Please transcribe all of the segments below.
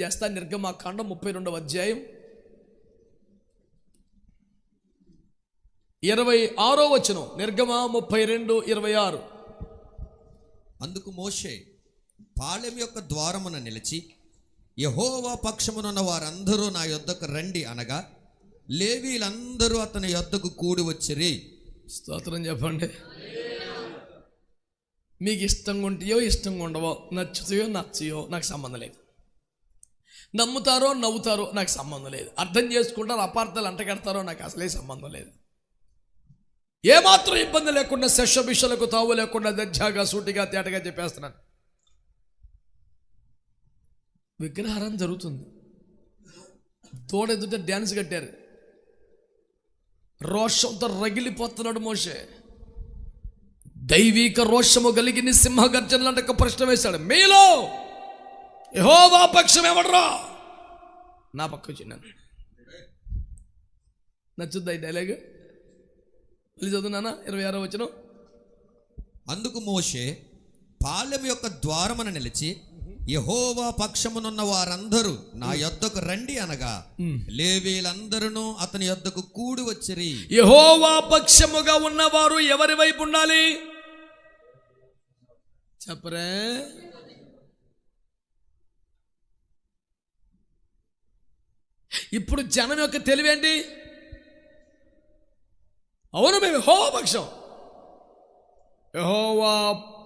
చేస్తా నిర్గమాకాండం ముప్పై రెండవ అధ్యాయం. ఇరవై ఆరో వచనం నిర్గమ ముప్పై రెండు ఇరవై ఆరు. అందుకు మోషే పాళెం యొక్క ద్వారమున నిలిచి యహోవా పక్షమునున్న వారందరూ నా యొద్దకు రండి అనగా లేవీలందరూ అతని యొద్దకు కూడి వచ్చిరి. స్తోత్రం చెప్పండి. మీకు ఇష్టంగా ఉంటాయో ఇష్టంగా ఉండవో నచ్చుతాయో నచ్చయో నాకు సంబంధం లేదు. నమ్ముతారో నవ్వుతారో నాకు సంబంధం లేదు. అర్థం చేసుకుంటారు అపార్థాలు అంటగడతారో నాకు అసలే సంబంధం లేదు. ఏమాత్రం ఇబ్బంది లేకుండా శస్యభిషలకు తావు లేకుండా దర్జాగా సూటిగా తేటగా చెప్పేస్తున్నాను. విగ్రహారం జరుగుతుంది. తోడెదుట డ్యాన్స్ కట్టారు. రోషంతో రగిలిపోతున్నాడు మోషే. దైవిక రోషము కలిగిన సింహగర్జనలు అంటే ఒక ప్రశ్న వేశాడు. మీలో యహోవా పక్షం ఎవడరా? నా పక్క వచ్చినాను నచ్చుద్దా ఈ డైలాగ్ మళ్ళీ చదువునానా ఇరవై ఆరో వచ్చిన అందుకు మోషే పాలెం యొక్క ద్వారమున నిలిచి యహోవా పక్షమునున్న వారందరూ నా యొద్దకు రండి అనగా లేవీలందరూ అతని యొద్దకు కూడి వచ్చిరి. యహోవా పక్షముగా ఉన్నవారు ఎవరి వైపు ఉండాలి? చెప్పరే? ఇప్పుడు జనం యొక్క తెలివేంటి? అవును మేము యహోవా పక్షం. యహోవా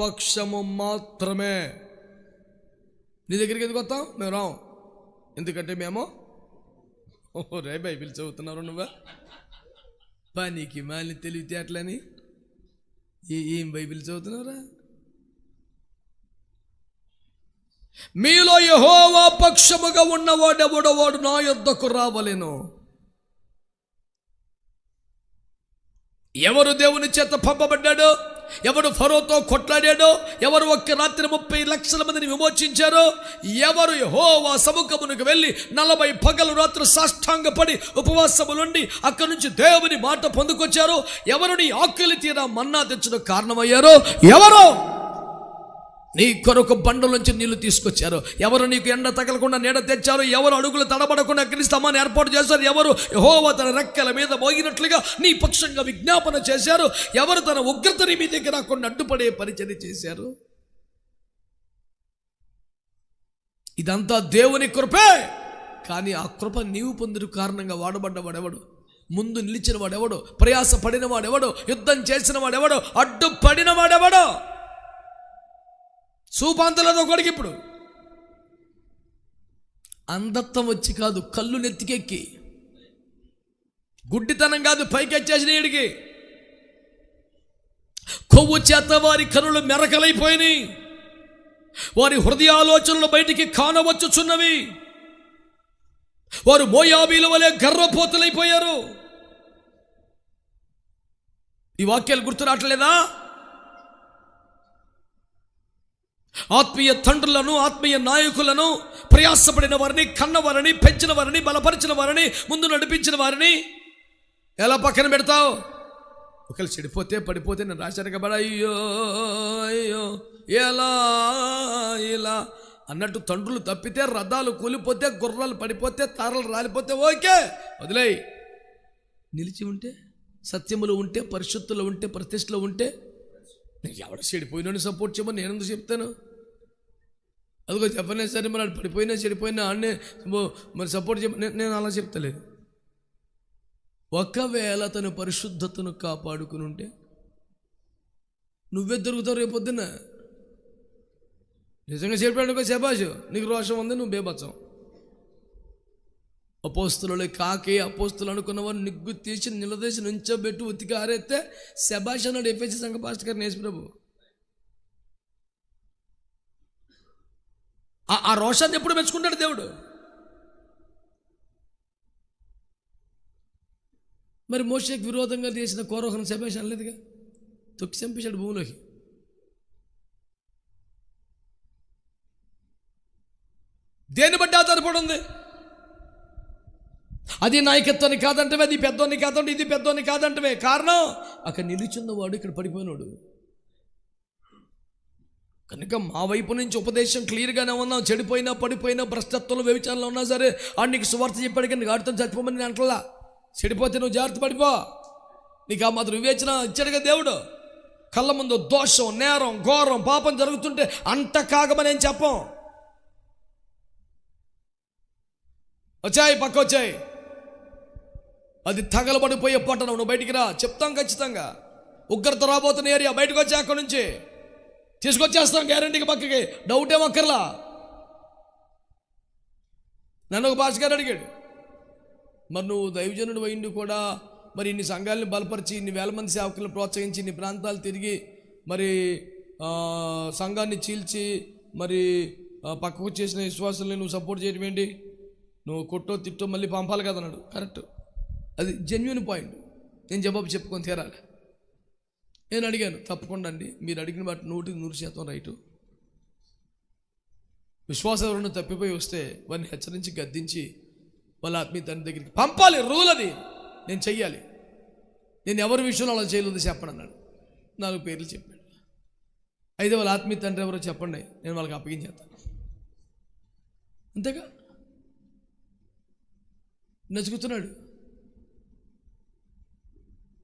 పక్షము మాత్రమే. నీ దగ్గరికి ఎందుకు వస్తాం మేము రాం. ఎందుకంటే మేము ఓ రే బైబిల్ చదువుతున్నారు నువ్వా? పనికి మాలిన తెలివితేటలని? ఏం బైబిల్ చదువుతున్నారా? మీలో యహోవా పక్షముగా ఉన్నవాడెవడో వాడు నా యొద్దకు రావలేను. ఎవరు దేవుని చేత పంపబడ్డాడో ఎవరు ఫరోతో కొట్లాడాడో ఎవరు ఒక్క రాత్రి ముప్పై లక్షల మందిని విమోచించారో ఎవరు యహోవా సముఖమునకు వెళ్ళి నలభై పగలు రాత్రి సాష్టాంగపడి ఉపవాసములుండి అక్కడి నుంచి దేవుని మాట పొందుకొచ్చారో ఎవరు నీ ఆకలి తీరా మన్నా తెచ్చిన కారణమయ్యారో ఎవరో? నీ కొరకు బండలోంచి నీళ్ళు తీసుకొచ్చారు. ఎవరు నీకు ఎండ తగలకుండా నీడ తెచ్చారు? ఎవరు అడుగులు తడబడకుండా అగ్ని ఏర్పాటు చేశారు? ఎవరు యహోవ తన రెక్కల మీద మోగినట్లుగా నీ పక్షంగా విజ్ఞాపన చేశారు? ఎవరు తన ఉగ్రతని మీ దగ్గర కొన్ని అడ్డుపడే పరిచయం చేశారు? ఇదంతా దేవుని కృపే! కానీ ఆ కృప నీవు పొందిన కారణంగా వాడబడ్డ వాడెవడు ముందు నిలిచిన వాడెవడు? ప్రయాస పడిన వాడెవడు? యుద్ధం చేసిన వాడెవడు? అడ్డుపడిన వాడెవడో? సూపాంతలతో కొడుకు ఇప్పుడు. అంధత్వం వచ్చి కాదు కళ్ళు నెత్తికెక్కి. గుడ్డితనం కాదు పైకెచ్చేసిన ఈడికి. కొవ్వు చేత వారి కనులు మెరకలైపోయినాయి. వారి హృదయాలోచనలు బయటికి కానవచ్చుచున్నవి. వారు మోయాబీల వలె గర్వపోతులైపోయారు. ఈ వాక్యాలు గుర్తు రావట్లేదా ఆత్మీయ తండ్రులను ఆత్మీయ నాయకులను ప్రయాసపడిన వారిని కన్నవారిని పెంచిన వారిని బలపరిచిన వారిని ముందు నడిపించిన వారిని ఎలా పక్కన పెడతావు? ఒకవేళ చెడిపోతే పడిపోతే నేను రాశాను కాబట్టి అయ్యో అయ్యో ఎలా ఇలా అన్నట్టు తండ్రులు తప్పితే రథాలు కూలిపోతే గుర్రాలు పడిపోతే తారలు రాలిపోతే ఓకే వదిలేయి. నిలిచి ఉంటే సత్యములు ఉంటే పరిశుద్ధులు ఉంటే ప్రతిష్టలు ఉంటే నేను ఎవడ చెడిపోయినా సపోర్ట్ చేయమని నేను ఎందుకు చెప్తాను? అదిగో చెప్పనే సరే మరి ఆడు పడిపోయినా చెడిపోయినా ఆడనే మరి సపోర్ట్ చెప్ప నేను- అలా చెప్తలేదు. ఒకవేళ తను పరిశుద్ధతను కాపాడుకుని ఉంటే నువ్వే దొరుకుతావు రేపు నిజంగా చెప్పాడు శబాషు నీకు రోషం ఉంది నువ్వు బేబచ్చం అపోస్తులలో కాకే అపోస్తులు అనుకున్నవారు నిగ్గు తీసి నిలదీసి నుంచోబెట్టి ఉతికి ఆరేస్తే శబాష్ అన్నాడు ఎఫ్ఎస్సి సంఘ పాస్టర్ గారు నేసి ప్రభు. ఆ- రోషాన్ని ఎప్పుడు మెచ్చుకుంటాడు దేవుడు? మరి మోషేకి విరోధంగా చేసిన కోరోహన శబాష్ అనలేదుగా తొక్కి చంపేశాడు భూమిలోకి. దేని బట్టి ఆధారపడి ఉంది? అది నాయకత్వాన్ని కాదంటవే అది పెద్దోని కాదంటే ఇది పెద్దోని కాదంటవే. కారణం అక్కడ నిలుచున్నవాడు ఇక్కడ పడిపోయినాడు. కనుక మా వైపు నుంచి ఉపదేశం క్లియర్గానే ఉన్నాం చెడిపోయినా పడిపోయినా భ్రష్టత్వంలో వ్యభిచారంలో ఉన్నా సరే ఆ నీకు సువార్త చెప్పాడు కానీ ఆడితో చచ్చిపోమని నేను అంటలా. చెడిపోతే నువ్వు జాగ్రత్త పడిపో. నీకు ఆ మాత్రం వివేచన ఇచ్చాడుగా దేవుడు. కళ్ళ ముందు దోషం నేరం ఘోరం పాపం జరుగుతుంటే అంత కాగమని ఏం చెప్పం? వచ్చాయి పక్క వచ్చాయి. అది తగలబడిపోయే పట్టణం నువ్వు బయటికి రా. చెప్తాం ఖచ్చితంగా. ఉగ్రత రాబోతున్న ఏరియా బయటకు వచ్చే అక్కడి నుంచి. తీసుకొచ్చేస్తాం గ్యారంటీకి పక్కకి. డౌట్ ఏమక్కర్లా నన్ను ఒక భాష గారు అడిగాడు. మరి నువ్వు దైవజనుడు అయిండు కూడా మరి ఇన్ని సంఘాలను బలపరిచి ఇన్ని వేల మంది సేవకులను ప్రోత్సహించి ఇన్ని ప్రాంతాలు తిరిగి మరి సంఘాన్ని చీల్చి మరి పక్కకు చేసిన విశ్వాసాలని నువ్వు సపోర్ట్ చేయడం ఏంటి? నువ్వు కొట్టో తిట్టో మళ్ళీ పంపాలి కదా అన్నాడు. కరెక్ట్. అది జెన్యున్ పాయింట్ నేను జవాబు చెప్పుకొని తీరాలి. నేను అడిగాను తప్పకుండా అండి మీరు అడిగిన వాటి నూటికి నూరు శాతం రైటు విశ్వాసం ఎవరైనా తప్పిపోయి వస్తే వారిని హెచ్చరించి గద్దించి వాళ్ళ ఆత్మీయ తండ్రి దగ్గరికి పంపాలి రూల్ అది. నేను చెయ్యాలి. నేను ఎవరి విషయంలో అలా చేయలేదు చెప్పండి అన్నాడు. నాలుగు పేర్లు చెప్పాడు. అయితే వాళ్ళ ఆత్మీయ తండ్రి ఎవరో చెప్పండి నేను వాళ్ళకి అప్పగించేస్తాను. అంతేగా? నచ్చుకుతున్నాడు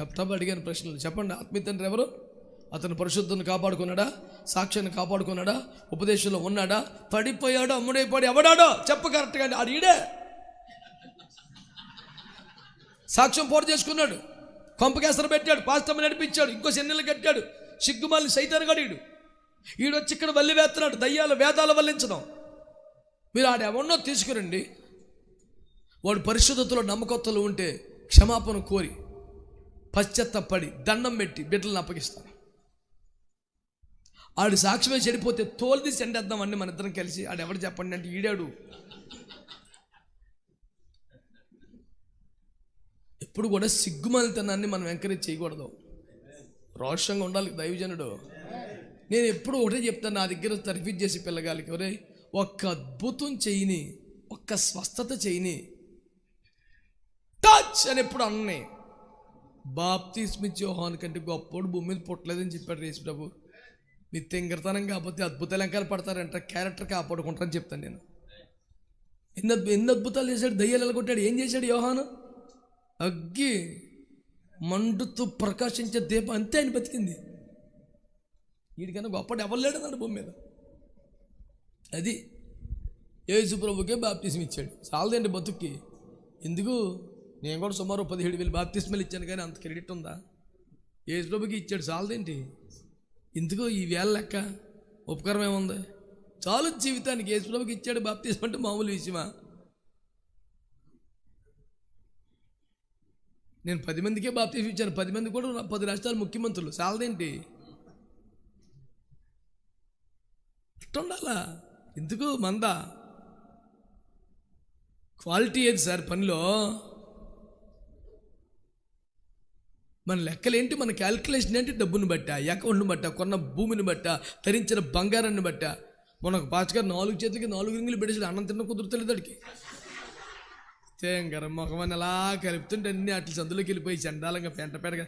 తప్ప టప్ అడిగాను ప్రశ్నలు. చెప్పండి ఆత్మీయ తండ్రి ఎవరు? అతను పరిశుద్ధుని కాపాడుకున్నాడా? సాక్ష్యాన్ని కాపాడుకున్నాడా? ఉపదేశంలో ఉన్నాడా? పడిపోయాడో అమ్ముడైపోయాడు ఎవడాడో? చెప్ప కరెక్ట్గా ఆడు ఈడే. సాక్ష్యం పోటు చేసుకున్నాడు. కొంపకేసర పెట్టాడు పాస్తమ్మ నడిపించాడు ఇంకో సెన్నెలు కట్టాడు సిగ్గుమాలి సైతాన్ ఈడు ఈడొచ్చి ఇక్కడ వల్లి వేస్తున్నాడు దయ్యాలు వేదాలు వల్లించడం. మీరు ఆడ ఎవరినో తీసుకురండి. వాడు పరిశుద్ధతలో నమ్మకత్తులు ఉంటే క్షమాపణ కోరి. పశ్చత్తపడి దండం పెట్టి బిడ్డలను అప్పగిస్తాను ఆడు సాక్ష్యమే చెడిపోతే తోలిది సెండేద్దాం అన్ని అండి మన ఇద్దరం కలిసి. ఆడు ఎవరు చెప్పండి అంటే ఈడాడు. ఎప్పుడు కూడా సిగ్గుమలితనాన్ని మనం ఎంకరేజ్ చేయకూడదు. రోషంగా ఉండాలి దైవజనుడు. నేను ఎప్పుడు ఒకటే చెప్తాను నా దగ్గర తర్ఫీ చేసి పిల్లగాలికి ఒరే ఒక్క అద్భుతం చేయని ఒక్క స్వస్థత చేయని టచ్ అని ఎప్పుడు అన్నాయి బాప్తిస్మిత్ యోహాన్ కంటే గొప్పోడు భూమి మీద పుట్టలేదని చెప్పాడు రేసు ప్రభు. మీ తింగరతనం కాకపోతే అద్భుతాలు ఎంకాలు పడతారంట క్యారెక్టర్ కాపాడుకుంటారని చెప్తాను నేను. ఎన్ని ఎన్ని అద్భుతాలు చేశాడు దయ్యాలు వెళ్ళగొట్టాడు కొట్టాడు ఏం చేశాడు యోహాను? అగ్గి మండుతూ ప్రకాశించే దీపం అంతే ఆయన బతికింది. వీడికన్నా గొప్పడు ఎవరు లేడన్నాడు భూమి మీద. అది యేసు ప్రభుకే బాప్తిజం ఇచ్చాడు చాలదండి బతుక్కి. ఎందుకు? నేను కూడా సుమారు పదిహేడు వేలు బాప్తిస్మలు ఇచ్చాను కానీ అంత క్రెడిట్ ఉందా? యేసు ప్రభుకి ఇచ్చాడు చాలదేంటి? ఎందుకో ఈ వేల లెక్క ఉపకారం ఏముంది? చాలు జీవితానికి యేసు ప్రభుకి ఇచ్చాడు బాప్తిస్మ అంటే మామూలు విషయమా? నేను పది మందికే బాప్తీసం ఇచ్చాను. పది మంది కూడా పది రాష్ట్రాల ముఖ్యమంత్రులు. చాలదేంటి? ఉండాలా ఎందుకు మందా. క్వాలిటీ ఏది సార్ పనిలో? మన లెక్కలేంటి? మన క్యాల్కులేషన్ ఏంటి? డబ్బుని బట్ట అకౌంట్ని బట్ట కొన్న భూమిని బట్టా ధరించిన బంగారాన్ని బట్ట. మనకు ఒక నాలుగు చేతులకి నాలుగు రింగులు పెట్టేసి అన్నం తిన్న కుదురుతలేదు అడికి తేంగర మొహమని అలా కలుపుతుంటే అన్ని అట్ల సందులోకి వెళ్ళిపోయి చండాలంగా పెంట పెడగా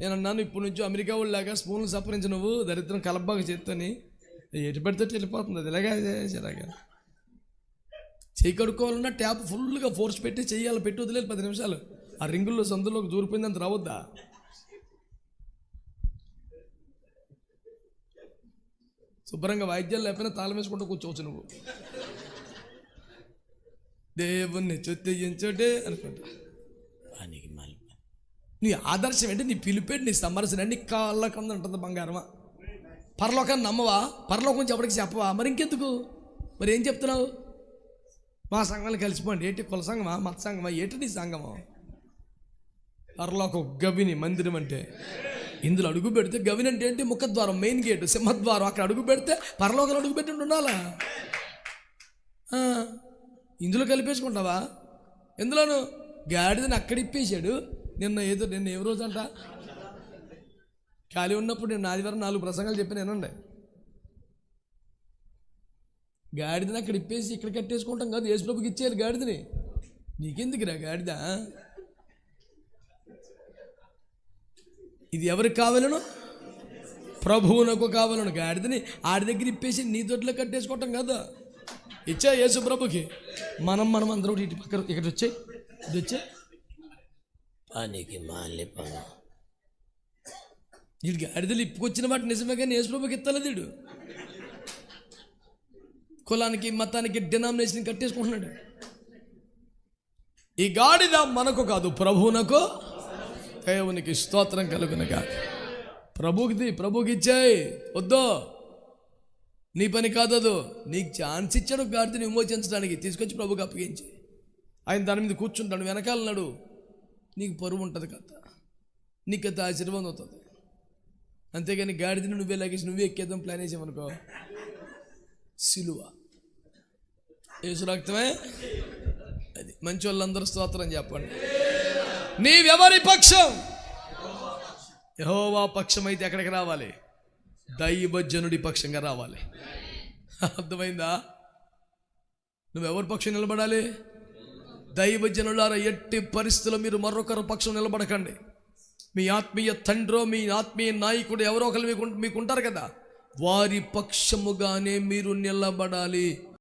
నేను అన్నాను ఇప్పుడు నుంచి అమెరికా వాళ్ళలాగా స్పూన్లు సపరించి నువ్వు దరిద్రం కలబ్బాగా చేత్తని ఎటు పెడితే వెళ్ళిపోతుంది. అది ఇలాగా ఇలాగా. చేయి కడుక్కోవాలన్నా ట్యాప్ ఫుల్గా ఫోర్స్ పెట్టి చెయ్యాలి పెట్టి వదిలేదు పది నిమిషాలు. ఆ రింగుల్లో సందులోకి దూరిపోయింది అంత రావద్దా? శుభ్రంగా వాయిద్యాలు లేకపోయినా తాళం వేసుకుంటూ కూర్చోవచ్చు నువ్వు. దేవుణ్ణి చుట్టించుటే అనుకుంటా. మళ్ళీ నీ ఆదర్శం ఏంటి? నీ పిలిపేటి నీ సమరసన నీ కాళ్ళ కింద ఉంటుంది బంగారమా? పరలోకాన్ని నమ్మవా? పరలోకం ఎవరికి చెప్పవా? మరి ఇంకెందుకు? మరి ఏం చెప్తున్నావు? మా సంఘాలు కలిసిపోండి. ఏంటి కుల సంఘమా? మత సంఘమా? ఏంటి నీ సంఘమా? పరలోక గవిని మందిరం అంటే. ఇందులో అడుగు పెడితే గవిని అంటే ఏంటి? ముఖద్వారం మెయిన్ గేట్ సింహద్వారం. అక్కడ అడుగు పెడితే పరలోకలు అడుగు పెట్టి ఉండాలా? ఇందులో కలిపేసుకుంటావా? ఎందులోను? గాడిదని అక్కడ ఇప్పేశాడు. నిన్న ఏదో నిన్న ఏ రోజు అంట ఖాళీ ఉన్నప్పుడు నేను ఆదివారం నాలుగు ప్రసంగాలు చెప్పిన వినండి గాడిదని అక్కడ ఇప్పేసి ఇక్కడ కట్టేసుకుంటాం కాదు యేసుప్రభుకి ఇచ్చేయాలి గాడిదని. నీకెందుకురా గాడిద? ఇది ఎవరికి కావాలను? ప్రభువునకు కావాలను. గాడిదని ఆడి దగ్గర ఇప్పేసి నీ దొడ్లో కట్టేసుకోవటం కదా. ఇచ్చా యేసు ప్రభుకి. మనం మనం అందరం ఇటు పక్కన ఇక్కడ వచ్చే ఇది వచ్చే పనికి మాలి పని. వీడు గాడిదలు ఇప్పుకొచ్చిన వాటి నిజమే కానీ యేసు ప్రభుకి వీడు. కులానికి మతానికి డినామినేషన్ కట్టేసుకుంటున్నాడు. ఈ గాడిద మనకు కాదు ప్రభువునకు దేవునికి స్తోత్రం కలుగునగా ప్రభుకి ప్రభుకి ఇచ్చాయి. వద్దో. నీ పని కాదదు. నీకు ఛాన్స్ ఇచ్చాడు గాడిదని విమోచించడానికి. తీసుకొచ్చి ప్రభుకి అప్పగించి. ఆయన దాని మీద కూర్చుంటాడు వెనకాలన్నాడు నీకు పరువు ఉంటుంది కదా నీకు అంత ఆశీర్వాదం అవుతుంది అంతేగాని గాడిదని నువ్వే లాగేసి నువ్వే ఎక్కేద్దాం ప్లాన్ వేసామనుకో సిలువ. యేసు రక్తమే అది మంచి వాళ్ళందరూ స్తోత్రం చెప్పండి. నీవెవరి పక్షం? యహోవా పక్షం అయితే ఎక్కడికి రావాలి? దైవజనుడి పక్షంగా రావాలి. అర్థమైందా? నువ్వెవరి పక్షం నిలబడాలి? దైవజనులారా ఎట్టి పరిస్థితుల్లో మీరు మరొకరు పక్షం నిలబడకండి. మీ ఆత్మీయ తండ్రో మీ ఆత్మీయ నాయకుడు ఎవరో ఒకరు మీకు మీకు ఉంటారు కదా? వారి పక్షముగానే మీరు నిలబడాలి.